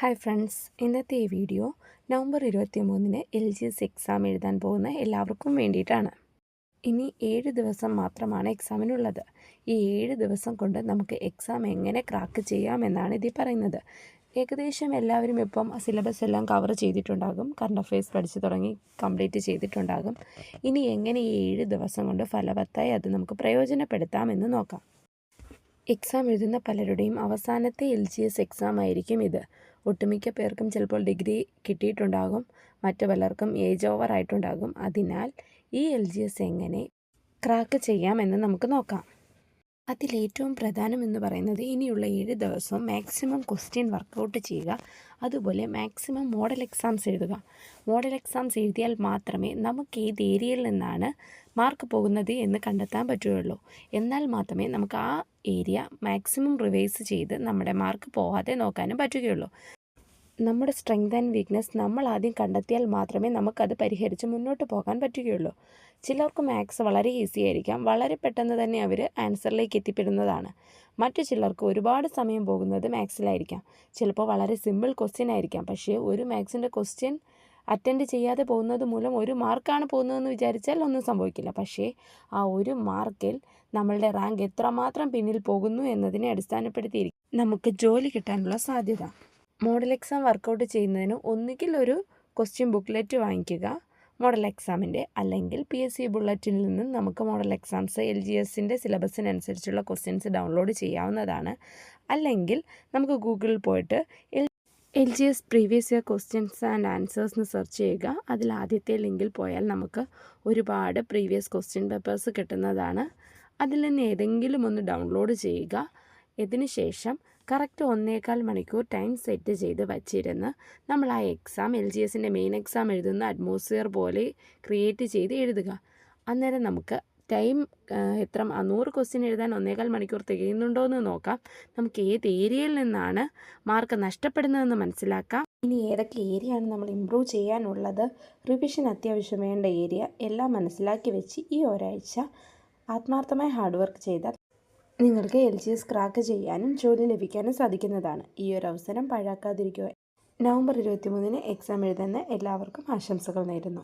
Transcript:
Hi friends ഇന്നത്തെ ഈ video November ഇരുപത്തി മൂന്നിന് എൽ ജി എസ് എക്സാം എഴുതാൻ പോകുന്ന എല്ലാവർക്കും വേണ്ടിയിട്ടാണ്. ഇനി ഏഴ് ദിവസം മാത്രമാണ് എക്സാമിനുള്ളത് ഈ ഏഴ് ദിവസം കൊണ്ട് നമുക്ക് എക്സാം എങ്ങനെ ക്രാക്ക് ചെയ്യാമെന്നാണ് ഇതിൽ പറയുന്നത്. ഏകദേശം എല്ലാവരും ഇപ്പം സിലബസ് എല്ലാം കവർ ചെയ്തിട്ടുണ്ടാകും. കറണ്ട് അഫയേഴ്സ് പഠിച്ചു തുടങ്ങി കംപ്ലീറ്റ് ചെയ്തിട്ടുണ്ടാകും. ഇനി എങ്ങനെ ഈ ഏഴ് ദിവസം കൊണ്ട് ഫലവത്തായി അത് നമുക്ക് പ്രയോജനപ്പെടുത്താമെന്ന് നോക്കാം. എക്സാം എഴുതുന്ന പലരുടെയും അവസാനത്തെ എൽ ജി എസ് എക്സാം ആയിരിക്കും ഇത്. ഒട്ടുമിക്ക പേർക്കും ചിലപ്പോൾ ഡിഗ്രി കിട്ടിയിട്ടുണ്ടാകും മറ്റു പലർക്കും ഏജ് ഓവർ ആയിട്ടുണ്ടാകും. അതിനാൽ ഈ എൽ ജി എസ് എങ്ങനെ ക്രാക്ക് ചെയ്യാമെന്ന് നമുക്ക് നോക്കാം. അതിലേറ്റവും പ്രധാനം എന്ന് പറയുന്നത് ഇനിയുള്ള ഏഴ് ദിവസവും മാക്സിമം ക്വസ്റ്റ്യൻ വർക്കൗട്ട് ചെയ്യുക. അതുപോലെ മാക്സിമം മോഡൽ എക്സാംസ് എഴുതുക. മോഡൽ എക്സാംസ് എഴുതിയാൽ മാത്രമേ നമുക്ക് ഏത് ഏരിയയിൽ നിന്നാണ് മാർക്ക് പോകുന്നത് എന്ന് കണ്ടെത്താൻ പറ്റുകയുള്ളൂ. എന്നാൽ മാത്രമേ നമുക്ക് ആ ഏരിയ മാക്സിമം റിവൈസ് ചെയ്ത് നമ്മുടെ മാർക്ക് പോകാതെ നോക്കാനും പറ്റുകയുള്ളൂ. നമ്മുടെ സ്ട്രെങ്ത് ആൻഡ് വീക്ക്നെസ് നമ്മൾ ആദ്യം കണ്ടെത്തിയാൽ മാത്രമേ നമുക്കത് പരിഹരിച്ച് മുന്നോട്ട് പോകാൻ പറ്റുകയുള്ളൂ. ചിലർക്ക് മാത്സ് വളരെ ഈസി ആയിരിക്കാം. വളരെ പെട്ടെന്ന് തന്നെ അവർ ആൻസറിലേക്ക് എത്തിപ്പെടുന്നതാണ്. മറ്റു ചിലർക്ക് ഒരുപാട് സമയം പോകുന്നത് മാത്സിലായിരിക്കാം ചിലപ്പോൾ വളരെ സിമ്പിൾ ക്വസ്റ്റ്യൻ ആയിരിക്കാം. പക്ഷേ ഒരു മാത്സിന്റെ ക്വസ്റ്റ്യൻ അറ്റൻഡ് ചെയ്യാതെ പോകുന്നത് മൂലം ഒരു മാർക്കാണ് പോകുന്നതെന്ന് വിചാരിച്ചാൽ ഒന്നും സംഭവിക്കില്ല. പക്ഷേ ആ ഒരു മാർക്കിൽ നമ്മളുടെ റാങ്ക് എത്രമാത്രം പിന്നിൽ പോകുന്നു എന്നതിനെ അടിസ്ഥാനപ്പെടുത്തിയിരിക്കും. നമുക്ക് ജോലി കിട്ടാനുള്ള സാധ്യത. മോഡൽ എക്സാം വർക്കൗട്ട് ചെയ്യുന്നതിന് ഒന്നുകിൽ ഒരു ക്വസ്റ്റ്യൻ ബുക്ക്ലെറ്റ് വാങ്ങിക്കുക മോഡൽ എക്സാമിന്റെ അല്ലെങ്കിൽ പി എസ് സി ബുള്ളറ്റിൽ നിന്നും നമുക്ക് മോഡൽ എക്സാംസ് എൽ ജി എസിന്റെ സിലബസിനനുസരിച്ചുള്ള ക്വസ്റ്റ്യൻസ് ഡൗൺലോഡ് ചെയ്യാവുന്നതാണ്. അല്ലെങ്കിൽ നമുക്ക് ഗൂഗിളിൽ പോയിട്ട് L G S previous year questions and answers എന്ന് സെർച്ച് ചെയ്യുക. അതിൽ ആദ്യത്തെ ലിങ്കിൽ പോയാൽ നമുക്ക് ഒരുപാട് പ്രീവിയസ് ക്വസ്റ്റ്യൻ പേപ്പേഴ്സ് കിട്ടുന്നതാണ്. അതിൽ നിന്ന് ഏതെങ്കിലും ഒന്ന് ഡൗൺലോഡ് ചെയ്യുക. ഇതിന് ശേഷം കറക്റ്റ് ഒന്നേകാൽ മണിക്കൂർ ടൈം സെറ്റ് ചെയ്ത് വച്ചിരുന്ന് നമ്മൾ ആ എക്സാം എൽ ജി എസിന്റെ മെയിൻ എക്സാം എഴുതുന്ന അറ്റ്മോസ്ഫിയർ പോലെ ക്രിയേറ്റ് ചെയ്ത് എഴുതുക. അന്നേരം നമുക്ക് ടൈം എത്ര നൂറ് ക്വസ്റ്റ്യൻ എഴുതാൻ ഒന്നേകാൽ മണിക്കൂർ തികയുന്നുണ്ടോ എന്ന് നോക്കാം. നമുക്ക് ഏത് ഏരിയയിൽ നിന്നാണ് മാർക്ക് നഷ്ടപ്പെടുന്നതെന്ന് മനസ്സിലാക്കാം. ഇനി ഏതൊക്കെ ഏരിയയാണ് നമ്മൾ ഇമ്പ്രൂവ് ചെയ്യാനുള്ളത്? റിവിഷൻ അത്യാവശ്യം വേണ്ട ഏരിയ എല്ലാം മനസ്സിലാക്കി വെച്ച് ഈ ഒരാഴ്ച ആത്മാർത്ഥമായി ഹാർഡ് വർക്ക് ചെയ്താൽ നിങ്ങൾക്ക് എൽ ജി എസ് ക്രാക്ക് ചെയ്യാനും ജോലി ലഭിക്കാനും സാധിക്കുന്നതാണ്. ഈ ഒരു അവസരം പാഴാക്കാതിരിക്കുക. നവംബർ ഇരുപത്തി മൂന്നിന് എക്സാം എഴുതുന്ന എല്ലാവർക്കും ആശംസകൾ നേരുന്നു.